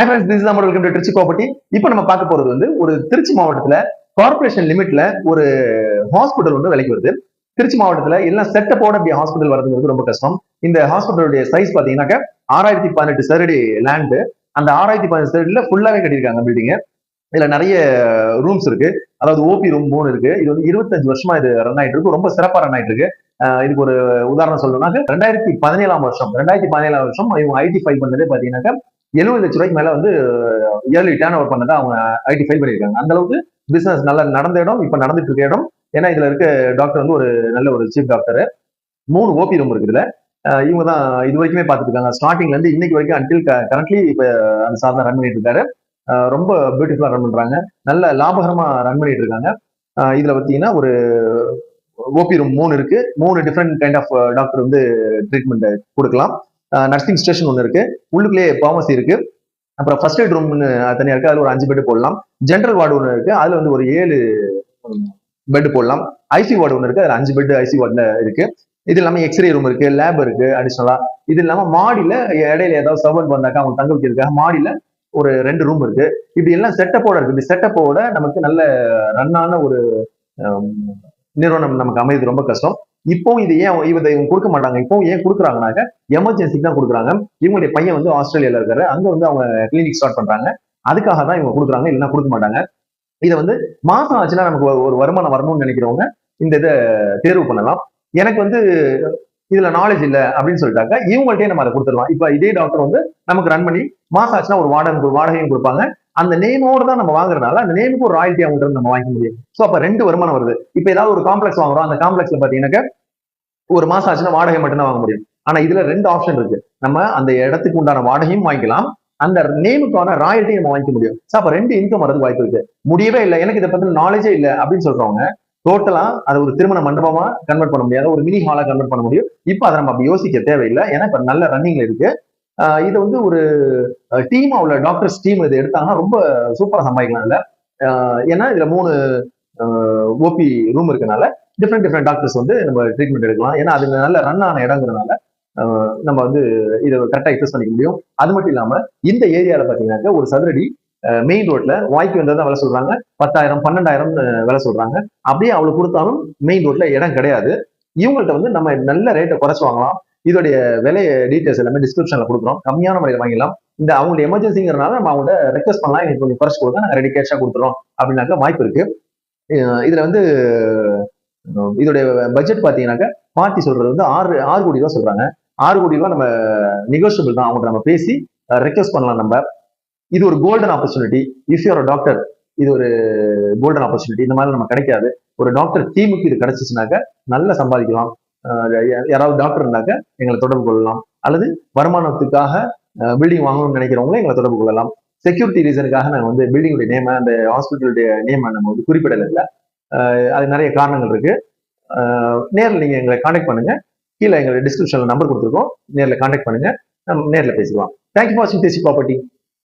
High friends this நம்ம welcome to Trichy property இப்போ நம்ம பார்க்க போறது வந்து ஒரு திருச்சி மாவட்டத்துல கார்ப்பரேஷன் லிமிட்ல ஒரு ஹாஸ்பிட்டல் வந்து விலைக்கு வருது. திருச்சி மாவட்டத்துல எல்லாம் செட்டப்போட அப்படி ஹாஸ்பிட்டல் வரதுங்கிறது ரொம்ப கஷ்டம். இந்த ஹாஸ்பிட்டலுடைய சைஸ் பாத்தீங்கன்னாக்க ஆறாயிரத்தி பதினெட்டு சரடி லேண்டு அந்த ஆறாயிரத்தி பதினெட்டு சரடியில் ஃபுல்லாவே கட்டியிருக்காங்க பில்டிங்கு இதுல நிறைய ரூம்ஸ் இருக்கு. அதாவது ஓபி ரூம் மூணு இருக்கு. இது வந்து இருபத்தஞ்சு வருஷமா இது ரன் ஆயிட்டு இருக்கு. ரொம்ப சிறப்பா ரன் ஆயிட்டு இருக்கு. இதுக்கு ஒரு உதாரணம் சொல்லணும்னாக்க ரெண்டாயிரத்தி பதினேழாம் வருஷம். ரெண்டாயிரத்தி பதினேழாம் வருஷம் இவங்க ஐடி ஃபைல் பண்ணதே பாத்தீங்கன்னாக்க எழுபது லட்ச ரூபாய்க்கு மேல வந்து இயர்லி டேர்ன் ஓவர் பண்ணதா அவங்க ஐடி ஃபைல் பண்ணியிருக்காங்க. அந்த அளவுக்கு பிசினஸ் நல்லா நடந்த இடம் இப்ப நடந்துட்டு இருக்க இடம். ஏன்னா இதுல இருக்க டாக்டர் வந்து ஒரு நல்ல ஒரு சீஃப் டாக்டர் மூணு ஓபி ரூம் இருக்குது இதுல. இவங்க தான் இது வரைக்குமே பார்த்துட்டு இருக்காங்க. ஸ்டார்டிங்ல இருந்து இன்னைக்கு வரைக்கும் அன்டில் கரண்ட்லி இப்ப அந்த சார் தான் ரன் பண்ணிட்டு இருக்காரு. ரொம்ப பியூட்டிஃபுல்லா ரன் பண்றாங்க. நல்ல லாபகரமா ரன் பண்ணிட்டு இருக்காங்க. இதுல பாத்தீங்கன்னா ஒரு ஓபி ரூம் மூணு இருக்கு. மூணு டிஃப்ரெண்ட் கைண்ட் ஆஃப் டாக்டர் வந்து ட்ரீட்மெண்ட் கொடுக்கலாம். நர்சிங் ஸ்டேஷன் ஒன்று இருக்கு. உள்ளுக்குள்ளேயே ஃபார்மசி இருக்கு. அப்புறம் ஃபர்ஸ்ட் எய்ட் ரூம்னு தனியாக இருக்கு. அதுல ஒரு அஞ்சு பெட் போடலாம். ஜென்ரல் வார்டு ஒன்று இருக்கு. அதுல வந்து ஒரு ஏழு பெட் போடலாம். ஐசி வார்டு ஒன்று இருக்கு. அதுல அஞ்சு பெட் ஐசி வார்டில் இருக்கு. இது இல்லாமல் எக்ஸ்ரே ரூம் இருக்கு. லேப் இருக்கு. அடிஷ்னலா இது இல்லாமல் மாடியில் இடையில ஏதாவது சர்வன்ட் வந்தாக்கா அவங்க தங்க வைக்கிறதுக்காக மாடியில் ஒரு ரெண்டு ரூம் இருக்கு. இப்படி எல்லாம் செட்டப்போட இருக்கு. இப்படி செட்டப்போட நமக்கு நல்ல ரன்னான ஒரு நிறுவனம் நமக்கு அமைது ரொம்ப கஷ்டம். இப்போ இது ஏன் இவங்க இவங்க கொடுக்க மாட்டாங்க? இப்போ ஏன் கொடுக்குறாங்கனாக்க எமர்ஜென்சிக்கு தான் கொடுக்குறாங்க. இவங்களுடைய பையன் வந்து ஆஸ்திரேலியால இருக்காரு. அங்க வந்து அவங்க கிளினிக் ஸ்டார்ட் பண்றாங்க. அதுக்காக தான் இவங்க கொடுக்குறாங்க. இல்லைன்னா கொடுக்க மாட்டாங்க. இதை வந்து மாசம் ஆச்சுன்னா நமக்கு ஒரு- வருமானம் வரணும்னு நினைக்கிறவங்க இந்த இதை தேர்வு பண்ணலாம். எனக்கு வந்து இதுல நாலேஜ் இல்ல அப்படின்னு சொல்லிட்டாக்க இவங்கள்ட்டே நம்ம அதை கொடுத்துடலாம். இப்ப இதே டாக்டர் வந்து நமக்கு ரன் பண்ணி மாசம் ஆச்சுன்னா ஒரு வாடகை ஒரு வாடகையும் கொடுப்பாங்க. அந்த நேமோட தான் நம்ம வாங்குறதுனால அந்த நேமுக்கு ஒரு ராயல்ட்டி அவங்க நம்ம வாங்கிக்க முடியும். ஸோ அப்போ ரெண்டு வருமானம் வருது. இப்போ ஏதாவது ஒரு காம்ப்ளெக்ஸ் வாங்குறோம். அந்த காம்ப்ளெக்ஸ்ல பார்த்தீங்கன்னாக்க ஒரு மாசம் ஆச்சுன்னா வாடகை மட்டும்தான் வாங்க முடியும். ஆனா இதுல ரெண்டு ஆப்ஷன் இருக்கு. நம்ம அந்த இடத்துக்கு உண்டான வாடகையும் வாங்கிக்கலாம். அந்த நேமுக்கான ராயல்ட்டியும் நம்ம வாங்கிக்க முடியும். ஸோ அப்போ ரெண்டு இன்கம் வரது வாய்ப்பு இருக்கு. முடியவே இல்லை. எனக்கு இதை பத்தி நாலேஜே இல்லை அப்படின்னு சொல்றவங்க டோட்டலா அதை ஒரு திருமண மண்டபமா கன்வெர்ட் பண்ண முடியாது. ஒரு மினி ஹாலா கன்வெர்ட் பண்ண முடியும். இப்போ அதை நம்ம அப்படி யோசிக்க தேவையில்லை. ஏன்னா இப்ப நல்ல ரன்னிங்ல இருக்கு. இதை வந்து ஒரு டீமா உள்ள டாக்டர்ஸ் டீம் இதை எடுத்தாங்கன்னா ரொம்ப சூப்பராக சம்பாதிக்கலாம் இல்லை ஏன்னா இதுல மூணு ஓபி ரூம் இருக்கனால டிஃப்ரெண்ட் டிஃப்ரெண்ட் டாக்டர்ஸ் வந்து நம்ம ட்ரீட்மெண்ட் எடுக்கலாம். ஏன்னா அது நல்ல ரன் ஆன இடங்கிறனால நம்ம வந்து இதை கரெக்டாக எக்ஸஸ் பண்ணிக்க முடியும். அது மட்டும் இல்லாம இந்த ஏரியாவில் பார்த்தீங்கன்னாக்க ஒரு சதுரடி மெயின் ரோட்ல வாய்க்கு வந்ததான் வேலை சொல்றாங்க. பத்தாயிரம் பன்னெண்டாயிரம் வேலை சொல்றாங்க. அப்படியே அவளுக்கு கொடுத்தாலும் மெயின் ரோட்ல இடம் கிடையாது. இவங்கள்ட்ட வந்து நம்ம நல்ல ரேட்டை குறைச்சு வாங்கலாம். இதோடைய விலை டீட்டெயில்ஸ் எல்லாமே டிஸ்கிரிப்ஷன்ல கொடுக்குறோம். கம்மியான முறையில் வாங்கிடலாம். இந்த அவங்களுடைய எமர்ஜென்சிங்கிறனால நம்ம அவங்கள்ட்ட ரெக்வஸ்ட் பண்ணலாம். எனக்கு கொஞ்சம் குறைச்சு கொடுங்க நாங்கள் ரெடி கேஷாக கொடுத்துறோம் அப்படின்னாக்க வாய்ப்பு இருக்கு. இதுல வந்து இதோடைய பட்ஜெட் பார்த்தீங்கன்னாக்க பார்ட்டி சொல்றது வந்து ஆறு ஆறு கோடி ரூபா சொல்றாங்க. ஆறு கோடி ரூபா நம்ம நெகோஷியபிள் தான். அவங்கள்ட்ட நம்ம பேசி ரெக்வஸ்ட் பண்ணலாம் நம்ம. இது ஒரு golden opportunity if you're doctor இது ஒரு கோல்டன் ஆப்பர்ச்சுனிட்டி இந்த மாதிரி நம்ம கிடைக்காது. ஒரு டாக்டர் டீமுக்கு இது கிடைச்சிச்சுனாக்க நல்லா சம்பாதிக்கலாம். யாராவது டாக்டர் இருந்தாக்க எங்களை தொடர்பு கொள்ளலாம். அல்லது வருமானத்துக்காக பில்டிங் வாங்கணும்னு நினைக்கிறவங்களும் எங்களை தொடர்பு கொள்ளலாம். செக்யூரிட்டி ரீசனுக்காக நாங்கள் வந்து பில்டிங்குடைய நேம அந்த ஹாஸ்பிட்டலுடைய நேம நம்ம வந்து குறிப்பிடல இல்லை அது நிறைய காரணங்கள் இருக்கு. நேரில் நேர்ல நீங்க எங்களை காண்டாக்ட் பண்ணுங்க. கீழே எங்களை டிஸ்கிரிப்ஷன்ல நம்பர் கொடுத்துருக்கோம். நேரில் காண்டாக்ட் பண்ணுங்க. நம்ம நேரில் பேசிக்கலாம். தேங்க்யூ ஃபார் வாட்சிங் தேசி ப்ராப்பர்ட்டி